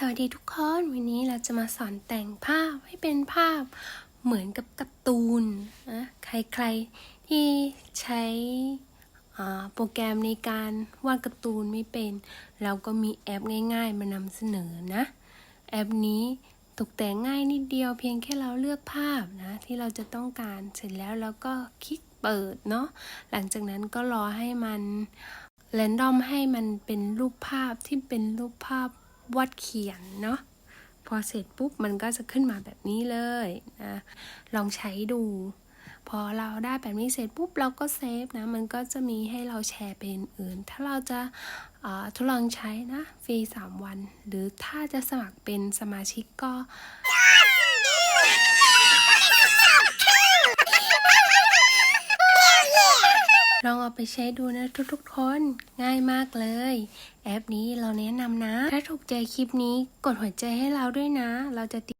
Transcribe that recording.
สวัสดีทุกคนวันนี้เราจะมาสอนแต่งภาพให้เป็นภาพเหมือนกับการ์ตูนนะใครๆที่ใช้โปรแกรมในการวาดการ์ตูนไม่เป็น เราก็มีแอปง่ายๆ มานำเสนอนะ แอปนี้ตกแต่งง่ายนิดเดียวเพียงแค่เราเลือกภาพนะที่เราจะต้องการเสร็จแล้วเราก็คลิกเปิดเนาะหลังจากนั้นก็รอให้มันแรนดอมให้มันเป็นรูปภาพที่เป็นรูปภาพ วาดเขียนเนาะพอเสร็จปุ๊บมันก็จะขึ้นมาแบบนี้เลยนะลองใช้ดู พอเราได้แบบนี้เสร็จปุ๊บเราก็เซฟนะมันก็จะมีให้เราแชร์เป็นอื่น ถ้าเราจะทดลองใช้นะฟรี 3 วัน หรือถ้าจะสมัครเป็นสมาชิกก็ ลองเอาไปใช้ดูนะทุกๆคนง่ายมากเลย แอปนี้เราแนะนำนะ ถ้าถูกใจคลิปนี้กดหัวใจให้เราด้วยนะ เราจะติด